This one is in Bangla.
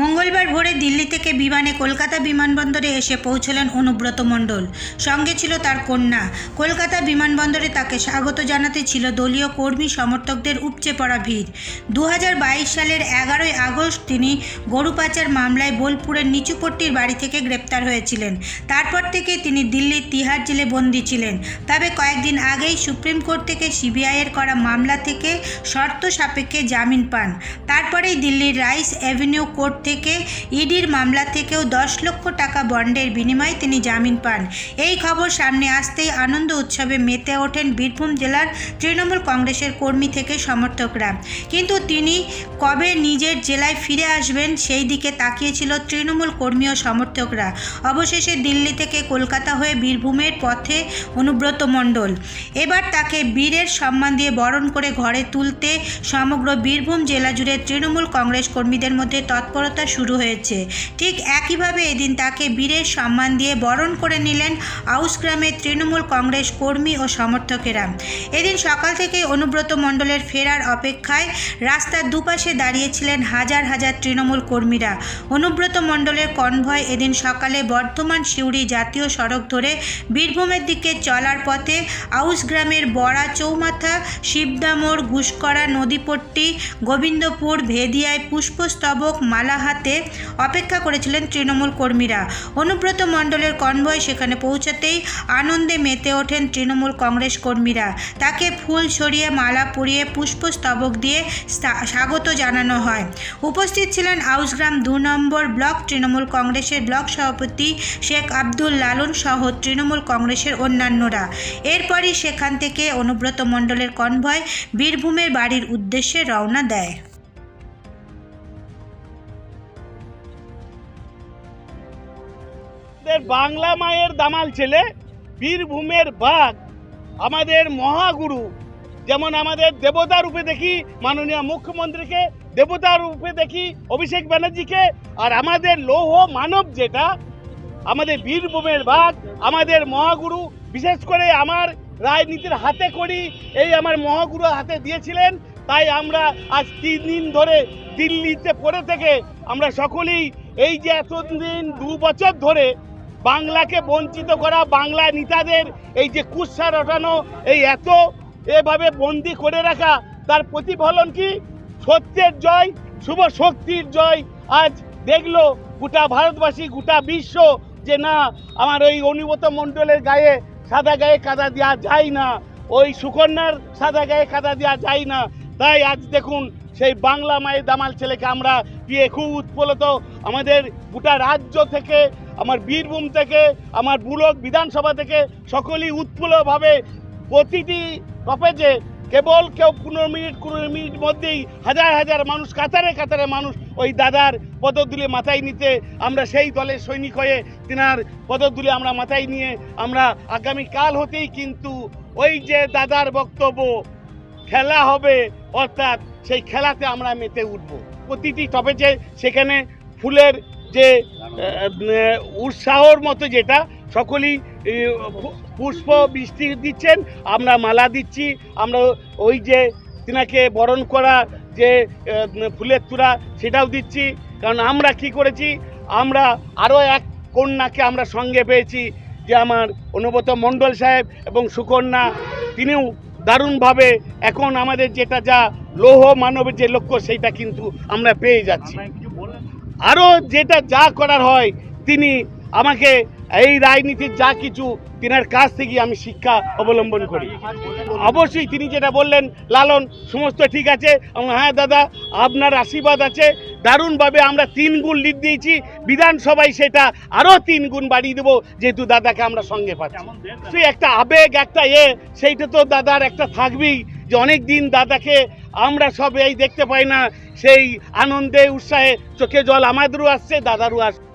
মঙ্গলবার ভোরে দিল্লি থেকে বিমানে কলকাতা বিমানবন্দরে এসে পৌঁছলেন অনুব্রত মণ্ডল। সঙ্গে ছিল তার কন্যা। কলকাতা বিমানবন্দরে তাকে স্বাগত জানাতে ছিল দলীয় কর্মী সমর্থকদের উপচে পড়া ভিড়। দু হাজার বাইশ সালের এগারোই আগস্ট তিনি গরু পাচার মামলায় বোলপুরের নিচুপট্টির বাড়ি থেকে গ্রেপ্তার হয়েছিলেন। তারপর থেকে তিনি দিল্লির তিহার জেলে বন্দি ছিলেন। তবে কয়েকদিন আগেই সুপ্রিম কোর্ট থেকে সিবিআইয়ের করা মামলা থেকে শর্ত সাপেক্ষে জামিন পান। তারপরেই দিল্লির রাইস অ্যাভিনিউ কোর্ট থেকে ইডির মামলা থেকেও দশ লক্ষ টাকা বন্ডের বিনিময়ে তিনি জামিন পান। এই খবর সামনে আসতেই আনন্দ উৎসবে মেতে ওঠেন বীরভূম জেলার তৃণমূল কংগ্রেসের কর্মী থেকে সমর্থকরা। কিন্তু তিনি কবে নিজের জেলায় ফিরে আসবেন সেই দিকে তাকিয়েছিল তৃণমূল কর্মী ও সমর্থকরা। অবশেষে দিল্লি থেকে কলকাতা হয়ে বীরভূমের পথে অনুব্রত মণ্ডল। এবার তাকে বীরের সম্মান দিয়ে বরণ করে ঘরে তুলতে সমগ্র বীরভূম জেলা জুড়ে তৃণমূল কংগ্রেস কর্মীদের মধ্যে তৎপরতা শুরু হয়েছে। ঠিক একইভাবে এদিন তাকে বীরের সম্মান দিয়ে বরণ করে নিলেন আউসগ্রামের তৃণমূল কংগ্রেস কর্মী ও সমর্থকেরা। এদিন সকাল থেকে অনুব্রত মণ্ডলের ফেরার অপেক্ষায় রাস্তার দুপাশে দাঁড়িয়েছিলেন হাজার হাজার তৃণমূল কর্মীরা। অনুব্রত মণ্ডলের কনভয় এদিন সকালে বর্ধমান সিউড়ি জাতীয় সড়ক ধরে বীরভূমের দিকে চলার পথে আউসগ্রামের বড়া চৌমাথা শিবদামোড় ঘুষকরা নদীপট্টি, গোবিন্দপুর, ভেদিয়ায় পুষ্পস্তবক মালা হাতে অপেক্ষা করেছিলেন তৃণমূল কর্মীরা। অনুব্রত মণ্ডলের কনভয় সেখানে পৌঁছাতেই আনন্দে মেতে ওঠেন তৃণমূল কংগ্রেস কর্মীরা। তাকে ফুল ছড়িয়ে, মালা পরিয়ে পুষ্পস্তবক দিয়ে স্বাগত জানানো হয়। উপস্থিত ছিলেন আউসগ্রাম দু নম্বর ব্লক তৃণমূল কংগ্রেসের ব্লক সভাপতি শেখ আব্দুল লালন সহ তৃণমূল কংগ্রেসের অন্যান্যরা। এরপরই সেখান থেকে অনুব্রত মণ্ডলের কনভয় বীরভূমের বাড়ির উদ্দেশ্যে রওনা দেয়। আমাদের বাংলা মায়ের দামাল ছেলে, বীরভূমের বাঘ, আমাদের মহাগুরু, যেমন আমাদের দেবতা রূপে দেখি মাননীয় মুখ্যমন্ত্রীকে, দেবতা রূপে দেখি অভিষেক ব্যানার্জিকে, আর আমাদের লৌহ মানব যেটা, আমাদের বীরভূমের বাঘ, আমাদের মহাগুরু, বিশেষ করে আমার রাজনীতির হাতে করি, এই আমার মহাগুরু হাতে দিয়েছিলেন, তাই আমরা আজ তিন দিন ধরে দিল্লিতে পড়ে থেকে আমরা সকলেই এই যে এতদিন দু বছর ধরে বাংলাকে বঞ্চিত করা বাংলা নেতাদের এই যে কুৎসা রটানো, এই এত এভাবে বন্দি করে রাখা, তার প্রতিফলন কি? সত্যের জয়, শুভ শক্তির জয়। আজ দেখল গোটা ভারতবাসী, গোটা বিশ্ব যে না, আমার ওই অনুগত মণ্ডলের গায়ে সাদা গায়ে কাদা দেওয়া যায় না, ওই সুকন্যার সাদা গায়ে কাদা দেওয়া যায় না। তাই আজ দেখুন সেই বাংলা মায়ের দামাল ছেলেকে আমরা পেয়ে খুব উৎফুল্লিত। আমাদের গোটা রাজ্য থেকে, আমার বীরভূম থেকে, আমার বুলক বিধানসভা থেকে সকলেই উৎফুল্লভাবে প্রতিটি কপেজে কেবল কেউ পনেরো মিনিট, কুড়ি মিনিট মধ্যেই হাজার হাজার মানুষ, কাতারে কাতারে মানুষ ওই দাদার পদতুলে মাথায় নিতে আমরা সেই দলের সৈনিক হয়ে তিনার পদতুলে আমরা মাথায় নিয়ে আমরা আগামী কাল হতেই কিন্তু ওই যে দাদার বক্তব্য, খেলা হবে, অর্থাৎ সেই খেলাতে আমরা মেতে উঠব। প্রতিটি টপেজে সেখানে ফুলের যে উৎসাহর মতো যেটা, সকলেই পুষ্প বৃষ্টি দিচ্ছেন, আমরা মালা দিচ্ছি, আমরা ওই যে তিনাকে বরণ করা যে ফুলের তুরা, সেটাও দিচ্ছি। কারণ আমরা কি করেছি, আমরা আরও এক কন্যাকে আমরা সঙ্গে পেয়েছি, যে আমার অনুব্রত মণ্ডল সাহেব এবং সুকন্যা, তিনিও দারুণভাবে এখন আমাদের যেটা যা লৌহ মানবের যে লক্ষ্য সেইটা কিন্তু আমরা পেয়ে যাচ্ছি। আরও যেটা যা করার হয় তিনি আমাকে এই রাজনীতির যা কিছু তিনার কাছ থেকে আমি শিক্ষা অবলম্বন করি। অবশ্যই তিনি যেটা বললেন লালন সমস্ত ঠিক আছে। হ্যাঁ দাদা আপনার আশীর্বাদ আছে। দারুণভাবে আমরা তিন গুণ লিড দিয়েছি বিধানসভায় সেটা আরও তিন গুণ বাড়িয়ে দেবো যেহেতু দাদাকে আমরা সঙ্গে পাচ্ছি। সেই একটা আবেগ একটা এ সেইটা তো দাদার একটা থাকবেই যে অনেক দিন দাদাকে আমরা সব এই দেখতে পাই না সেই আনন্দে উৎসাহে চোখে জল আমাদেরও আসছে দাদারও আসছে।